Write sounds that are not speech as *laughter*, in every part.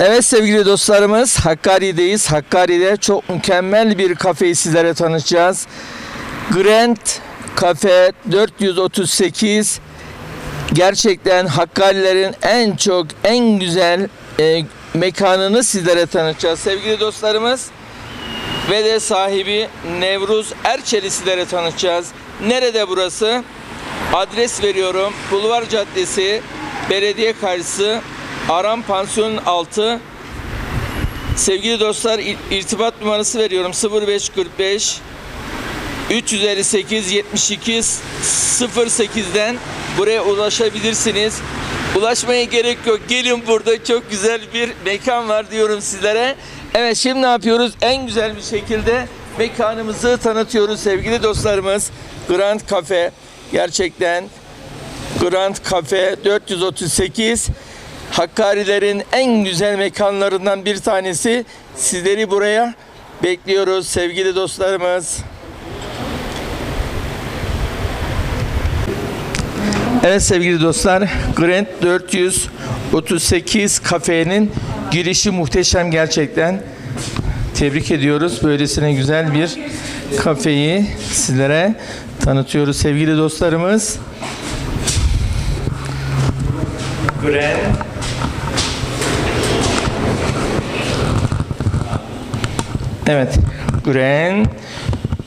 Evet sevgili dostlarımız Hakkari'deyiz. Hakkari'de çok mükemmel bir kafeyi sizlere tanıtacağız. Grand Cafe 438 gerçekten Hakkarilerin en çok en güzel e, mekanını sizlere tanıtacağız sevgili dostlarımız. Ve de sahibi Nevruz Erçel'i sizlere tanıtacağız. Nerede burası? Adres veriyorum. Bulvar Caddesi, belediye karşısı, Aram Pansiyon altı. Sevgili dostlar ir- irtibat numarası veriyorum 0545 358 72 08'den buraya ulaşabilirsiniz. Ulaşmaya gerek yok. Gelin burada çok güzel bir mekan var diyorum sizlere. Evet şimdi ne yapıyoruz? En güzel bir şekilde mekanımızı tanıtıyoruz sevgili dostlarımız. Grand Cafe gerçekten Grand Cafe 438 Hakkarilerin en güzel mekanlarından bir tanesi. Sizleri buraya bekliyoruz sevgili dostlarımız. Evet sevgili dostlar, Grand 438 kafenin girişi muhteşem gerçekten. Tebrik ediyoruz. Böylesine güzel bir kafeyi sizlere tanıtıyoruz sevgili dostlarımız. Grand Evet. Grand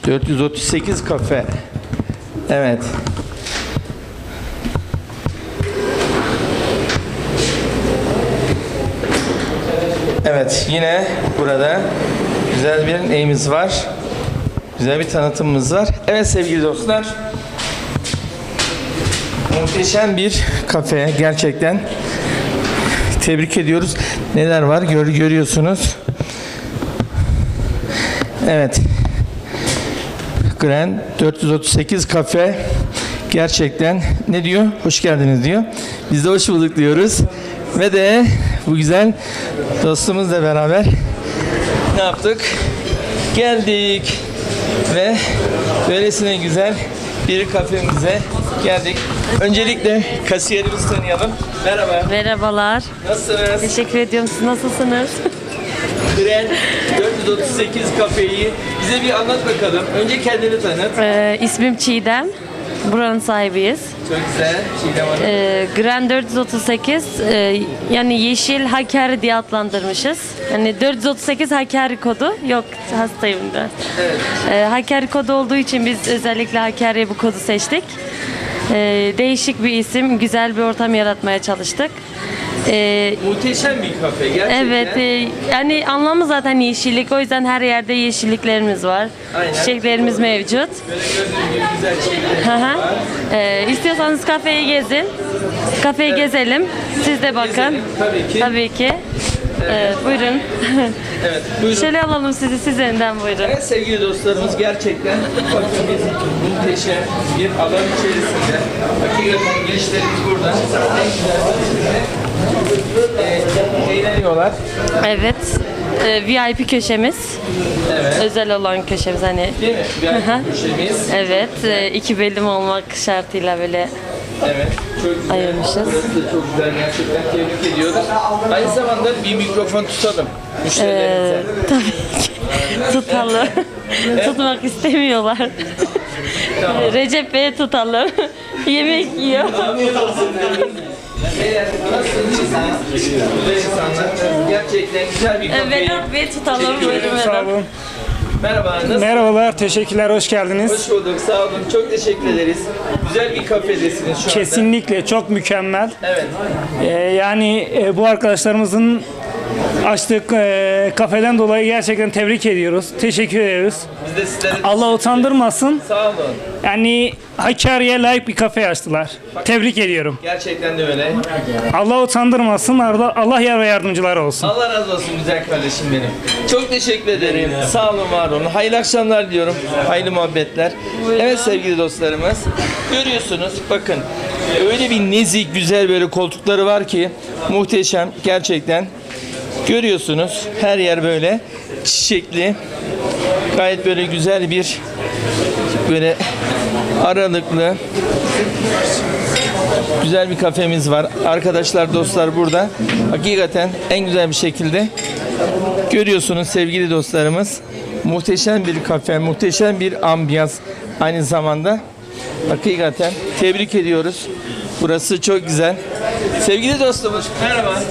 438 kafe. Evet. Evet yine burada güzel bir neyimiz var. Güzel bir tanıtımımız var. Evet sevgili dostlar. Muhteşem bir kafe gerçekten. Tebrik ediyoruz. Neler var gör, görüyorsunuz. Evet. Grand 438 kafe gerçekten ne diyor? Hoş geldiniz diyor. Biz de hoş bulduk diyoruz. Ve de bu güzel dostumuzla beraber ne yaptık? Geldik ve böylesine güzel bir kafemize geldik. Öncelikle kasiyerimizi tanıyalım. Merhaba. Merhabalar. Nasılsınız? Teşekkür ediyorum. Siz nasılsınız? *laughs* Tren 438 kafeyi bize bir anlat bakalım. Önce kendini tanıt. Ee, ismim Çiğdem. Buranın sahibiyiz. Çok güzel. Çiğdem Hanım. Ee, Grand 438 e, yani yeşil Hakkari diye adlandırmışız. Yani 438 Hakkari kodu. Yok hastayım biraz. Evet. Ee, Hakkari kodu olduğu için biz özellikle Hakkari'ye bu kodu seçtik. Ee, değişik bir isim, güzel bir ortam yaratmaya çalıştık. Ee, Muhteşem bir kafe gerçekten. Evet, e, yani anlamı zaten yeşillik. O yüzden her yerde yeşilliklerimiz var. Aynen. Çiçeklerimiz mevcut. Böyle gördüğünüz gibi güzel şeyler. Hı hı. E, istiyorsanız kafeyi gezin. Kafeyi gezelim. Siz de bakın. Gezelim, tabii ki. Tabii ki. E, buyurun. Evet. Buyurun. Şöyle alalım sizi siz önden buyurun. Evet sevgili dostlarımız gerçekten bakın biz muhteşem bir alan içerisinde hakikaten gençlerimiz burada en güzel şekilde e, eğleniyorlar. Evet. E, VIP köşemiz. Evet. Özel olan köşemiz hani. Değil mi? Hı. köşemiz. Evet. e, iki bölüm olmak şartıyla böyle Evet. Çok güzel. Ayırmışız. Burası da çok güzel. Gerçekten tebrik ediyoruz. Aynı zamanda bir mikrofon tutalım müşterilerimize. Ee, tabii ki tutalım. Tutmak istemiyorlar. Recep Bey'e tutalım. Yemek yiyor. Beyler, nasılsınız? Güzel insanlar. Gerçekten güzel bir kafe. Vedat Bey'i tutalım. Buyurun Vedat. Merhaba, nasılsınız? Merhabalar, teşekkürler, hoş geldiniz. Hoş bulduk, sağ olun. Çok teşekkür ederiz. Güzel bir kafedesiniz şu anda. Kesinlikle çok mükemmel. Evet. Ee, yani e, bu arkadaşlarımızın açtık e, kafeden dolayı gerçekten tebrik ediyoruz. Teşekkür ediyoruz. Biz de sizlere Allah utandırmasın. sağ olun. Yani Hakkari'ye layık bir kafe açtılar. Tebrik ediyorum. Gerçekten de öyle. Allah utandırmasın. Allah, Allah yar ve yardımcıları olsun. Allah razı olsun güzel kardeşim benim. Çok teşekkür ederim. Sağ olun, var olun. Hayırlı akşamlar diliyorum. Hayırlı muhabbetler. Evet sevgili dostlarımız. Görüyorsunuz bakın. Öyle bir nezik güzel böyle koltukları var ki muhteşem gerçekten. Görüyorsunuz her yer böyle çiçekli. Gayet böyle güzel bir böyle aralıklı güzel bir kafemiz var. Arkadaşlar, dostlar burada. Hakikaten en güzel bir şekilde görüyorsunuz sevgili dostlarımız. Muhteşem bir kafe, muhteşem bir ambiyans aynı zamanda. Hakikaten tebrik ediyoruz. Burası çok güzel. Sevgili dostumuz merhaba.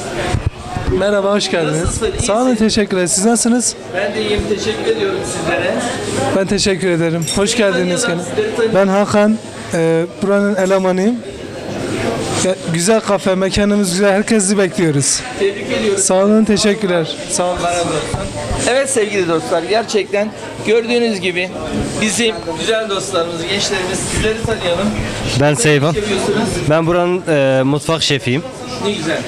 Merhaba, hoş geldiniz. Nasılsın, iyisin? Sağ olun, teşekkür. Siz nasılsınız? Ben de iyiyim. Teşekkür ediyorum sizlere. Ben teşekkür ederim. Hoş geldiniz. gene. Ben Hakan, e, buranın elemanıyım. Ya, güzel kafe, mekanımız güzel. Herkesi bekliyoruz. Tebrik ediyoruz. Sağ olun, teşekkürler. Sağ olun. Evet sevgili dostlar gerçekten gördüğünüz gibi bizim güzel dostlarımız, gençlerimiz sizleri tanıyalım. Ben Seyvan. Seviyorsunuz. Ben buranın e, mutfak şefiyim. Ne güzel.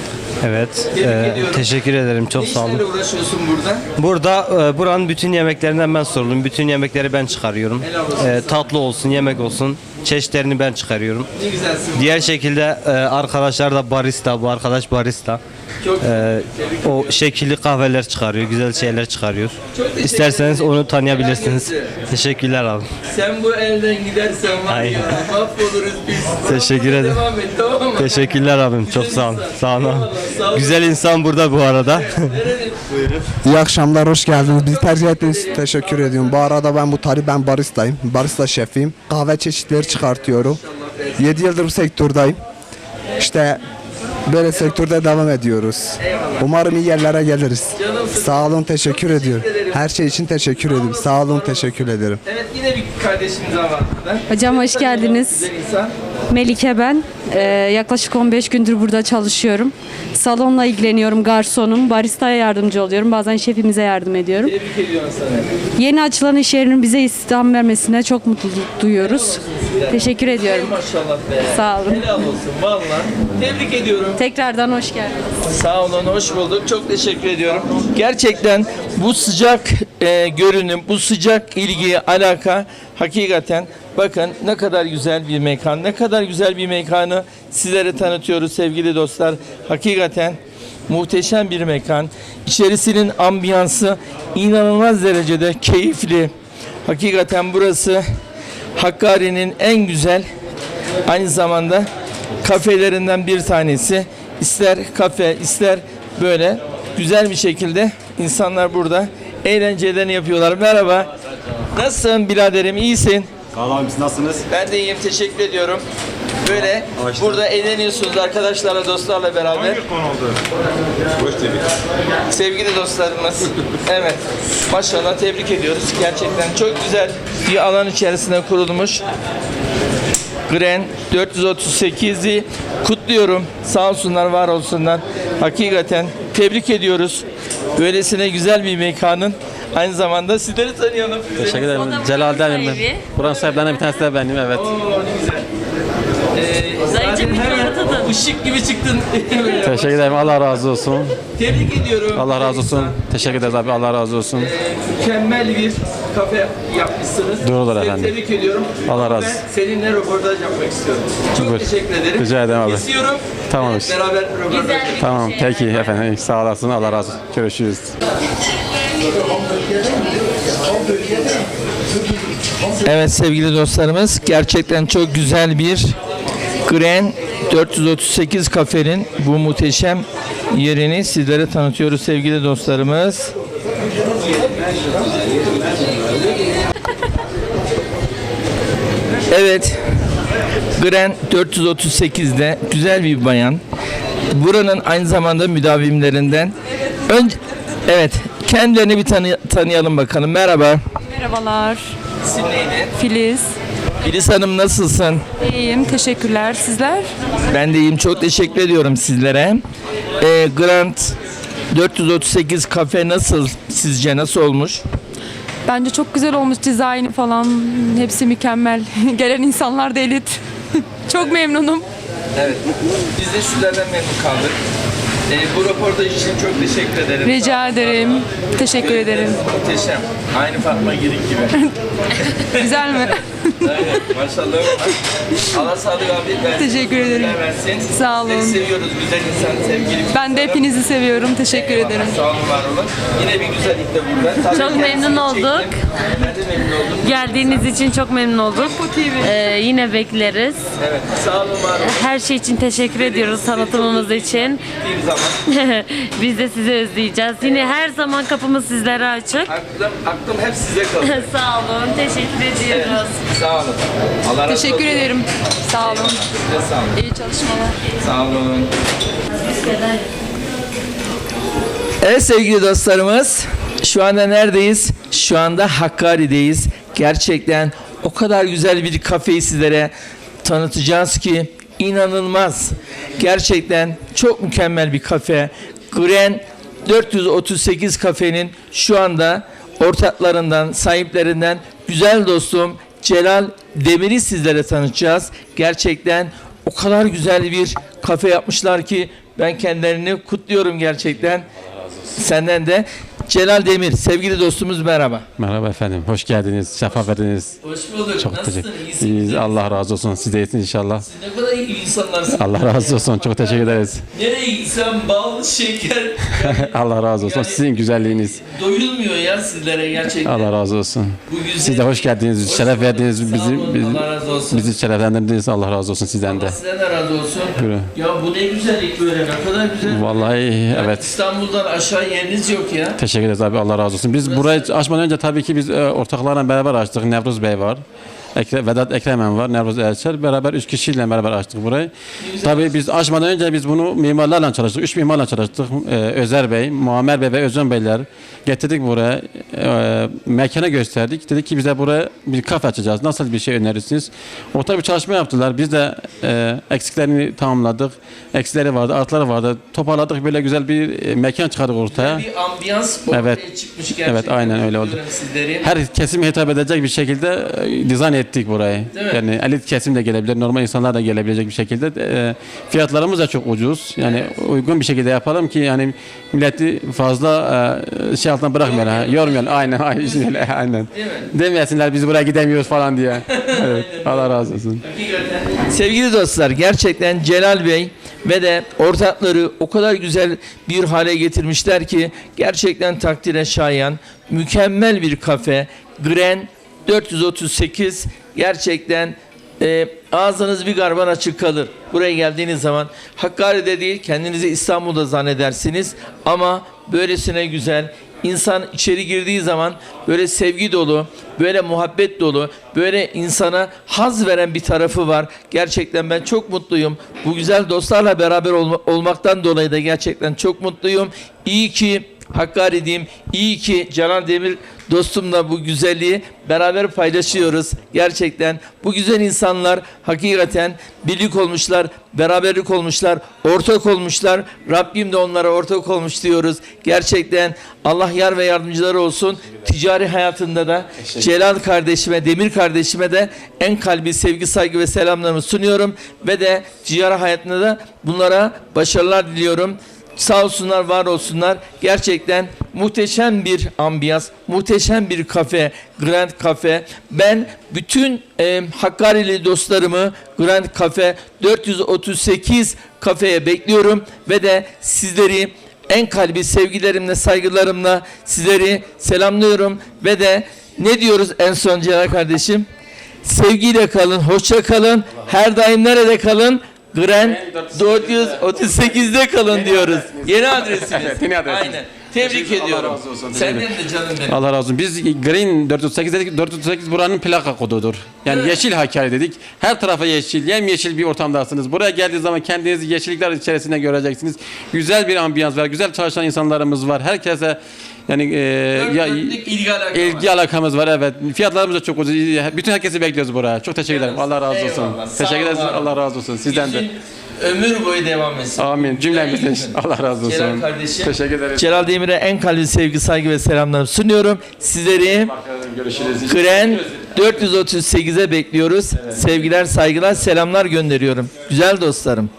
Evet. E, ediyorum. teşekkür ederim. Ne Çok sağ işlerle olun. uğraşıyorsun burada? Burada e, buranın bütün yemeklerinden ben sorumluyum. Bütün yemekleri ben çıkarıyorum. Helal olsun E, tatlı olsun, yemek olsun. Çeşitlerini ben çıkarıyorum. Ne güzelsin. Diğer şekilde e, arkadaşlar da barista. Bu arkadaş barista. Çok E, o şekilli kahveler çıkarıyor. Güzel şeyler çıkarıyor. Teşekkür İsterseniz ederim. onu tanıyabilirsiniz. Helal olsun. Teşekkürler abi. Sen bu elden gidersen var Aynen. ya mahvoluruz biz. Teşekkür ederim. Devam et tamam mı? Teşekkürler abim. Çok sağ olun. Sağ olun. Sağ olun. Güzel insan burada bu arada. İyi akşamlar, hoş geldiniz. Bizi tercih ettiğiniz için teşekkür ediyorum. Bu arada ben bu tarih, ben baristayım. Barista şefiyim. Kahve çeşitleri çıkartıyorum. 7 yıldır bu sektördeyim. İşte böyle sektörde devam ediyoruz. Umarım iyi yerlere geliriz. Sağ olun, teşekkür ediyorum. Her şey için teşekkür ederim. Sağ olun, teşekkür ederim. Evet yine bir kardeşimiz var. Hocam hoş geldiniz. Güzel insan. Melike ben. Ee, yaklaşık 15 gündür burada çalışıyorum. Salonla ilgileniyorum, garsonum. Baristaya yardımcı oluyorum. Bazen şefimize yardım ediyorum. Tebrik ediyorum sana. Yeni açılan iş yerinin bize istihdam vermesine çok mutluluk duyuyoruz. Teşekkür ediyorum. Maşallah be. Sağ olun. Helal olsun valla. Tebrik ediyorum. Tekrardan hoş geldiniz. Sağ olun, hoş bulduk. Çok teşekkür ediyorum. Gerçekten bu sıcak e, görünüm, bu sıcak ilgi, alaka hakikaten bakın ne kadar güzel bir mekan, ne kadar güzel bir mekanı sizlere tanıtıyoruz sevgili dostlar. Hakikaten muhteşem bir mekan. İçerisinin ambiyansı inanılmaz derecede keyifli. Hakikaten burası Hakkari'nin en güzel aynı zamanda kafelerinden bir tanesi. İster kafe, ister böyle güzel bir şekilde insanlar burada eğlencelerini yapıyorlar. Merhaba. Nasılsın biraderim? İyisin? Sağ olun biz nasılsınız? Ben de iyiyim. Teşekkür ediyorum. Böyle burada eğleniyorsunuz arkadaşlarla, dostlarla beraber. konu oldu? Hoş dedik. Sevgili dostlarımız. Evet. Maşallah tebrik ediyoruz. Gerçekten çok güzel bir alan içerisinde kurulmuş. Gren 438'i kutluyorum. Sağ olsunlar, var olsunlar. Hakikaten tebrik ediyoruz. Böylesine güzel bir mekanın aynı zamanda sizleri tanıyalım. Teşekkür ederim. O da buranın Celal Demir sahibi. ben. Buranın sahiplerinden bir tanesi de benim evet. Oo, ne güzel. Ee, zaten hemen mikrofonu tutun. ışık gibi çıktın. *laughs* Teşekkür ederim. Allah razı olsun. Tebrik ediyorum. Allah razı olsun. Teşekkür ederiz abi. Allah razı olsun. Mükemmel bir kafe yapmışsınız. Doğrudur Sizi efendim. Tebrik ediyorum. Allah razı Ben seninle röportaj yapmak istiyorum. Çok Buyur. teşekkür ederim. Rica ederim abi. Kesiyorum. Tamam. Evet, Beraber röportaj Güzel bir Tamam. şey. Peki efendim. Sağ olasın. Allah razı olsun. Görüşürüz. Evet sevgili dostlarımız gerçekten çok güzel bir Gren 438 kafenin bu muhteşem yerini sizlere tanıtıyoruz sevgili dostlarımız. Evet. Gren 438'de güzel bir bayan. Buranın aynı zamanda müdavimlerinden. Önce Evet, kendilerini bir tanı- tanıyalım bakalım. Merhaba. Merhabalar, İsim neydi? Filiz. Filiz Hanım nasılsın? İyiyim, teşekkürler. Sizler? Ben de iyiyim. Çok teşekkür ediyorum sizlere. Ee, Grand 438 kafe nasıl sizce nasıl olmuş? Bence çok güzel olmuş dizaynı falan. Hepsi mükemmel. *laughs* Gelen insanlar da elit. *laughs* çok memnunum. Evet. Biz de sizlerden memnun kaldık. Ee, bu röportaj için çok teşekkür ederim. Rica ederim. Teşekkür ederim. Muhteşem. Aynı Fatma Girik gibi. *laughs* Güzel mi? *laughs* Aynen. Maşallah. Allah sağlık abi versin. Teşekkür ederim. ömürler Versin. Sağ olun. Sizleri seviyoruz güzel insan sevgili. Ben de hepinizi seviyorum. Teşekkür Eyvallah, ederim. Sağ olun var olun. Yine bir güzellik de burada. Tabii Çok kendisini memnun olduk. çektim. Ben de memnun oldum. Geldiğiniz için çok memnun olduk. Ee, yine bekleriz. Evet. Sağ olun var olun. Her şey için teşekkür ediyoruz tanıtımımız için. Bir zaman. *laughs* Biz de sizi özleyeceğiz. Yine her zaman kapımız sizlere açık. Aklım, aklım hep size kalıyor. *laughs* Sağ olun. Teşekkür ediyoruz. Sağ olun. Allah razı Teşekkür olsun. ederim. Sağ olun. Size sağ olun. İyi çalışmalar. Sağ olun. Evet sevgili dostlarımız, şu anda neredeyiz? Şu anda Hakkari'deyiz. Gerçekten o kadar güzel bir kafeyi sizlere tanıtacağız ki inanılmaz. Gerçekten çok mükemmel bir kafe. Gren 438 kafenin şu anda ortaklarından, sahiplerinden güzel dostum Celal Demir'i sizlere tanıtacağız. Gerçekten o kadar güzel bir kafe yapmışlar ki ben kendilerini kutluyorum gerçekten. Senden de Celal Demir, sevgili dostumuz merhaba. Merhaba efendim. Hoş geldiniz. Sefa verdiniz. Hoş bulduk. Çok teşekkür İyiyiz. Allah razı olsun. Siz de iyisiniz inşallah. Ne kadar iyi insanlarsın. Allah razı olsun. Çok teşekkür ederiz. Nereye gitsen bal, şeker *laughs* Allah razı olsun. Yani- Sizin güzelliğiniz. doyulmuyor ya sizlere gerçekten. Allah razı olsun. Bu güzel. Siz de hoş geldiniz. Şeref verdiniz. Bizi, bizi, Allah razı olsun. bizi şereflendirdiniz. Allah razı olsun sizden de. Allah sizden de razı olsun. Buyurun. Ya bu ne güzellik böyle ne kadar güzel. Vallahi evet. İstanbul'dan aşağı yeriniz yok ya. Teşekkür ederiz abi. Allah razı olsun. Biz burayı açmadan önce tabii ki biz e, ortaklarla beraber açtık. Nevruz Bey var. Ekre, Vedat Ekremen var, Nevruz Elçer. Beraber üç kişiyle beraber açtık burayı. Tabii biz açmadan önce biz bunu mimarlarla çalıştık. Üç mimarla çalıştık. Ee, Özer Bey, Muammer Bey ve Özcan Beyler getirdik buraya. Ee, mekana gösterdik. Dedik ki bize buraya bir kafe açacağız. Nasıl bir şey önerirsiniz? Ortak bir çalışma yaptılar. Biz de e, eksiklerini tamamladık. Eksileri vardı, artıları vardı. Toparladık. Böyle güzel bir e, mekan çıkardık ortaya. Bir ambiyans ortaya Evet. çıkmış gerçekten. Evet, aynen öyle oldu. Sizleri. Her kesime hitap edecek bir şekilde e, dizayn ettik burayı. Yani elit kesim de gelebilir, normal insanlar da gelebilecek bir şekilde. E, fiyatlarımız da çok ucuz. Yani uygun bir şekilde yapalım ki yani milleti fazla e, şey altına bırakmayalım. Yormayalım. Aynen, aynen. Değil mi? *laughs* Demeyesinler biz buraya gidemiyoruz falan diye. *laughs* Evet, Allah razı olsun. Sevgili dostlar gerçekten Celal Bey ve de ortakları o kadar güzel bir hale getirmişler ki gerçekten takdire şayan mükemmel bir kafe. Gren 438 gerçekten e, ağzınız bir garban açık kalır. Buraya geldiğiniz zaman Hakkari'de değil kendinizi İstanbul'da zannedersiniz ama böylesine güzel İnsan içeri girdiği zaman böyle sevgi dolu, böyle muhabbet dolu, böyle insana haz veren bir tarafı var. Gerçekten ben çok mutluyum. Bu güzel dostlarla beraber olma- olmaktan dolayı da gerçekten çok mutluyum. İyi ki Hakkari diyeyim. İyi ki Canan Demir dostumla bu güzelliği beraber paylaşıyoruz. Gerçekten bu güzel insanlar hakikaten birlik olmuşlar, beraberlik olmuşlar, ortak olmuşlar. Rabbim de onlara ortak olmuş diyoruz. Gerçekten Allah yar ve yardımcıları olsun. Ticari hayatında da Celal kardeşime, Demir kardeşime de en kalbi sevgi, saygı ve selamlarımı sunuyorum. Ve de ticari hayatında da bunlara başarılar diliyorum. Sağ olsunlar, var olsunlar. Gerçekten muhteşem bir ambiyans, muhteşem bir kafe, Grand Cafe. Ben bütün e, Hakkari'li dostlarımı Grand Cafe 438 kafeye bekliyorum ve de sizleri en kalbi sevgilerimle, saygılarımla sizleri selamlıyorum ve de ne diyoruz en son Celal kardeşim? Sevgiyle kalın, hoşça kalın. Her daim nerede kalın? Gren 438'de kalın diyoruz. Yeni adresiniz. Yeni adresimiz. Aynen. Tebrik Teşekkür- Allah ediyorum. razı olsun. Senden de canım benim. Allah razı olsun. Biz Green 438 dedik. 438 buranın plaka kodudur. Yani yeşil Hakkari dedik. Her tarafa yeşil, yemyeşil bir ortamdasınız. Buraya geldiğiniz zaman kendinizi yeşillikler içerisinde göreceksiniz. Güzel bir ambiyans var. Güzel çalışan insanlarımız var. Herkese yani e, ya, Dörtlük ilgi alaka var. ilgi alakamız var evet. Fiyatlarımız da çok ucuz. Bütün herkesi bekliyoruz buraya. Çok teşekkür ederim. Allah razı olsun. Eyvallah. Sağ Teşekkür ederiz. olun. Allah razı olsun. Sizden de. Ömür boyu devam etsin. Amin. Cümlemizin. Allah razı olsun. Celal kardeşim. Teşekkür ederiz. Celal Demir'e en kalbi sevgi, saygı ve selamlarımı sunuyorum. Sizleri Görüşürüz. Kren 438'e bekliyoruz. Sevgiler, saygılar, selamlar gönderiyorum. Güzel dostlarım.